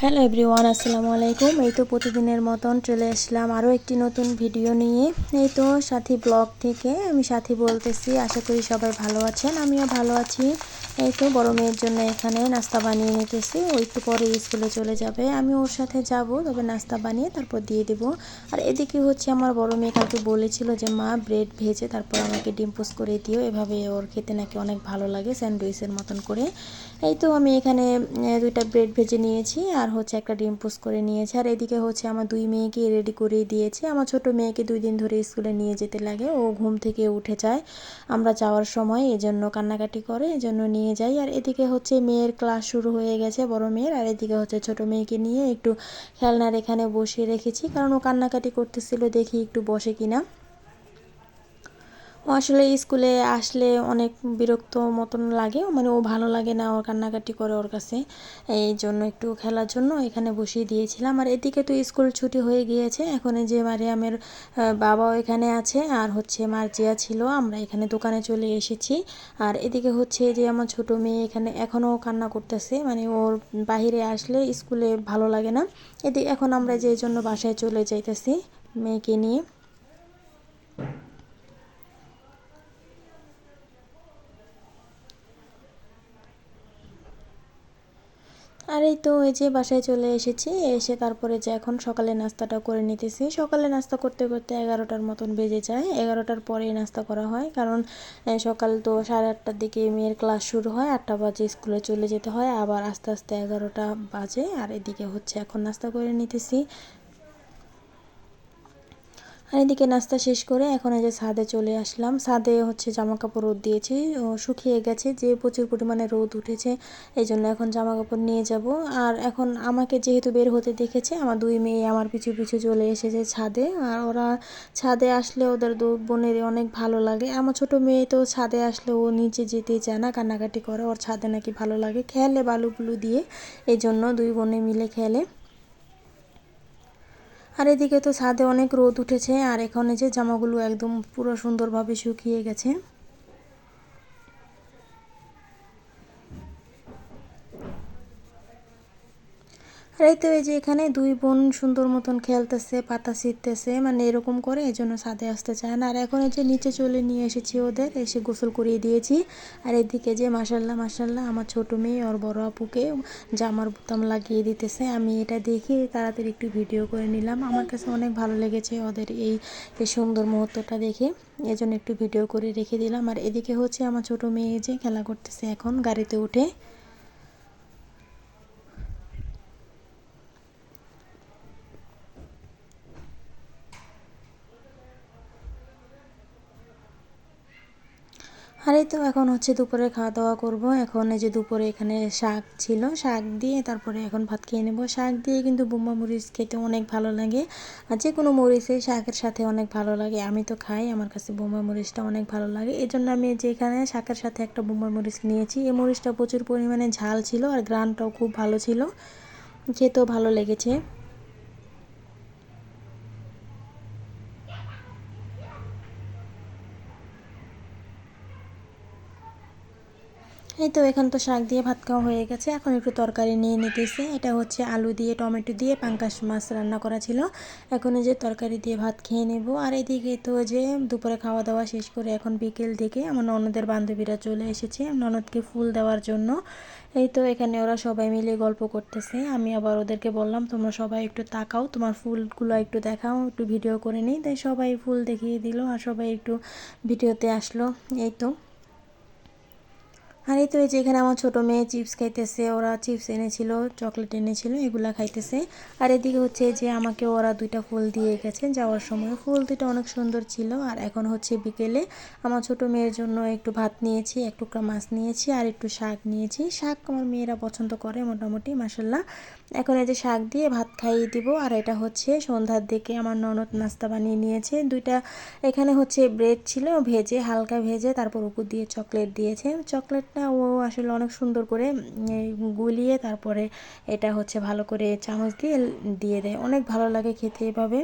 Hello everyone আসসালামু আলাইকুম এই তো প্রতিদিনের মতন চলে আসলাম আরও একটি নতুন ভিডিও নিয়ে। এই তো সাথী ব্লগ থেকে আমি সাথী বলতেছি, আশা করি সবাই ভালো আছেন, আমিও ভালো আছি। এই তো বড় মেয়ের জন্য এখানে নাস্তা বানিয়ে নিতেছি। ও একটু পরে স্কুলে চলে যাবে। আমি ওর সাথে যাব, তবে নাস্তা বানিয়ে তারপর দিয়ে দেব। আর এদিকে হচ্ছে আমার বড় মেয়ে কালকে বলেছিল যে, মা, ব্রেড ভেজে তারপর আমাকে ডিম পোস্ট করে দিও। এভাবে ওর খেতে নাকি অনেক ভালো লাগে স্যান্ডউইচের মতন করে। এই তো আমি এখানে দুইটা ব্রেড ভেজে নিয়েছি আর হচ্ছে একটা ডিম পোস্ট করে নিয়েছি। আর এদিকে হচ্ছে আমার দুই মেয়েকে রেডি করে দিয়েছি। আমার ছোট মেয়েকে দুই দিন ধরে স্কুলে নিয়ে যেতে লাগে। ও ঘুম থেকে উঠে যায়। আমরা যাওয়ার সময় এজন্য কান্নাকাটি করে, এজন্য নিয়ে যাই। আর এদিকে হচ্ছে মেয়ের ক্লাস শুরু হয়ে গেছে, বড় মেয়ের। আর এদিকে হচ্ছে ছোট মেয়েকে নিয়ে একটু খেলনার এখানে বসিয়ে রেখেছি। কারণ ও কান্নাকাটি করতেছিল, দেখি একটু বসে কিনা। আসলে স্কুলে আসলে অনেক বিরক্ত মতন লাগে মানে ও ভালো লাগে না ওর কান্নাকাটি করে ওর কাছে। এই জন্য একটু খেলার জন্য এখানে বসিয়ে দিয়েছিলাম। আর এদিকে তো স্কুল ছুটি হয়ে গিয়েছে, এখন যে মারিয়ামের বাবাও এখানে আছে আর হচ্ছে মার্জিয়া ছিল, আমরা এখানে দোকানে চলে এসেছি। আর এদিকে হচ্ছে যে আমার ছোট মেয়ে এখানে এখনও কান্না করতেছে মানে ওর বাহিরে আসলে স্কুলে ভালো লাগে না। এদিকে এখন আমরা যে জন্য বাসায় চলে যাইতেছি মেয়েকে নিয়ে আর এই তো এই যে বাসায় চলে এসেছি, এসে তারপরে যে এখন সকালে নাস্তাটা করে নিতেছি। সকালে নাস্তা করতে করতে এগারোটার মতন বেজে যায়, এগারোটার পরেই নাস্তা করা হয়। কারণ সকাল তো সাড়ে আটটার দিকে মেয়ের ক্লাস শুরু হয়, আটটা বাজে স্কুলে চলে যেতে হয়। আবার আস্তে আস্তে এগারোটা বাজে, আর এদিকে হচ্ছে এখন নাস্তা করে নিতেছি। আর এদিকে নাস্তা শেষ করে এখন এই যে ছাদে চলে আসলাম। ছাদে হচ্ছে জামা কাপড় রোদ দিয়েছি শুকিয়ে গেছে, যে প্রচুর পরিমাণে রোদ উঠেছে এই জন্য এখন জামা কাপড় নিয়ে যাব। আর এখন আমাকে যেহেতু বের হতে দেখেছে, আমার দুই মেয়ে আমার পিছু পিছু চলে এসেছে ছাদে। আর ওরা ছাদে আসলে ওদের দু বোনের অনেক ভালো লাগে। আমার ছোট মেয়ে তো ছাদে আসলে ও নিচে যেতে চায় না, কান্নাকাটি করে। ওর ছাদে নাকি ভালো লাগে, খেলে বালু বুলু দিয়ে এই জন্য দুই বোনে মিলে খেলে। আর এদিকে তো ছাদে অনেক রোদ উঠেছে, আর এখানে যে জামাগুলো একদম পুরো সুন্দরভাবে শুকিয়ে গেছে। আর এই তো এই যে এখানে দুই বোন সুন্দর মতন খেলতেছে, পাতা ছিটতেছে মানে এরকম করে এই জন্য ছাদে আসতে চায় না। আর এখন এই যে নিচে চলে নিয়ে এসেছি ওদের, এসে গোসল করিয়ে দিয়েছি। আর এদিকে যে মাসাল্লাহ মাসাল্লাহ আমার ছোট মেয়ে, ওর বড় আপুকে জামার বোতাম লাগিয়ে দিতেছে। আমি এটা দেখে তাড়াতাড়ি একটু ভিডিও করে নিলাম। আমার কাছে অনেক ভালো লেগেছে ওদের এই সুন্দর মুহূর্তটা দেখে। এজন্য একটু ভিডিও করে রেখে দিলাম। আর এদিকে হচ্ছে আমার ছোট মেয়ে যে খেলা করতেছে এখন গাড়িতে উঠে। আর এই তো এখন হচ্ছে দুপুরে খাওয়া দাওয়া করব। এখন এই যে দুপুরে এখানে শাক ছিল, শাক দিয়ে তারপরে এখন ভাত খেয়ে নেব। শাক দিয়ে কিন্তু বোম্বা মরিচ খেতে অনেক ভালো লাগে। আর যে কোনো মরিচে শাকের সাথে অনেক ভালো লাগে। আমি তো খাই, আমার কাছে বোম্বা মরিচটা অনেক ভালো লাগে। এই জন্য আমি যেখানে শাকের সাথে একটা বোম্বা মরিচ নিয়েছি। এই মরিচটা প্রচুর পরিমাণে ঝাল ছিল আর গ্রানটাও খুব ভালো ছিল। খেতেও ভালো লেগেছে। এই তো এখান তো শাক দিয়ে ভাত খাওয়া হয়ে গেছে। এখন একটু তরকারি নিয়ে নিতেছে। এটা হচ্ছে আলু দিয়ে, টমেটো দিয়ে পাঙ্কাশ মাছ রান্না করা ছিল। এখন যে তরকারি দিয়ে ভাত খেয়ে নেব। আর এদিকে তো যে দুপুরে খাওয়া দাওয়া শেষ করে এখন বিকেল থেকে আমার ননদের বান্ধবীরা চলে এসেছে ননদকে ফুল দেওয়ার জন্য। এই তো এখানে ওরা সবাই মিলে গল্প করতেছে। আমি আবার ওদেরকে বললাম, তোমরা সবাই একটু তাকাও, তোমার ফুলগুলো একটু দেখাও, একটু ভিডিও করে নিই। তাই সবাই ফুল দেখিয়ে দিল আর সবাই একটু ভিডিওতে আসলো। এই তো আর এই তো এই যে এখানে আমার ছোটো মেয়ে চিপস খাইতেছে, ওরা চিপস এনেছিল, চকলেট এনেছিল, এগুলা খাইতেছে। আর এদিকে হচ্ছে যে আমাকে ওরা দুইটা ফুল দিয়ে গেছে যাওয়ার সময়। ফুল দুইটা অনেক সুন্দর ছিল, আর এখন হচ্ছে বিকেলে আমার ছোটো মেয়ের জন্য একটু ভাত নিয়েছি একটু মাছ নিয়েছি, আর একটু শাক নিয়েছি। শাক আমার মেয়েরা পছন্দ করে মোটামুটি মাসাল্লাহ এখন এই যে শাক দিয়ে ভাত খাইয়ে দিব, আর এটা হচ্ছে সন্ধ্যার দিকে আমার ননদ নাস্তা বানিয়ে নিয়েছে। দুইটা এখানে হচ্ছে ব্রেড ছিল, ভেজে, হালকা ভেজে তারপর উপর দিয়ে চকলেট দিয়েছে। চকলেটটা ও আসলে অনেক সুন্দর করে গুলিয়ে তারপরে এটা হচ্ছে ভালো করে চামচ দিয়ে দিয়ে দেয়। অনেক ভালো লাগে খেতে এভাবে।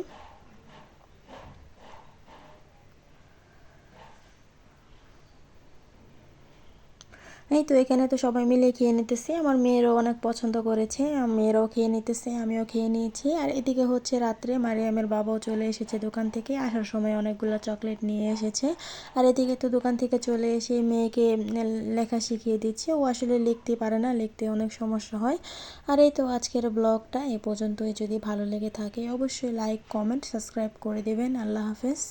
এই তো এখানে তো সবাই মিলে খেয়ে নিতেছে। আমার মেয়েরও অনেক পছন্দ করেছে মেয়েরাও খেয়ে নিতেছে, আমিও খেয়ে নিয়েছি। আর এদিকে হচ্ছে রাত্রে মারিয়ামের বাবাও চলে এসেছে দোকান থেকে, আসার সময় অনেকগুলো চকলেট নিয়ে এসেছে। আর এদিকে তো দোকান থেকে চলে এসে মেয়েকে লেখা শিখিয়ে দিচ্ছে। ও আসলে লিখতে পারে না, লিখতে অনেক সমস্যা হয়। আর এই তো আজকের ব্লগটা এ পর্যন্তই। যদি ভালো লেগে থাকে অবশ্যই লাইক, কমেন্ট, সাবস্ক্রাইব করে দেবেন। আল্লাহ হাফেজ।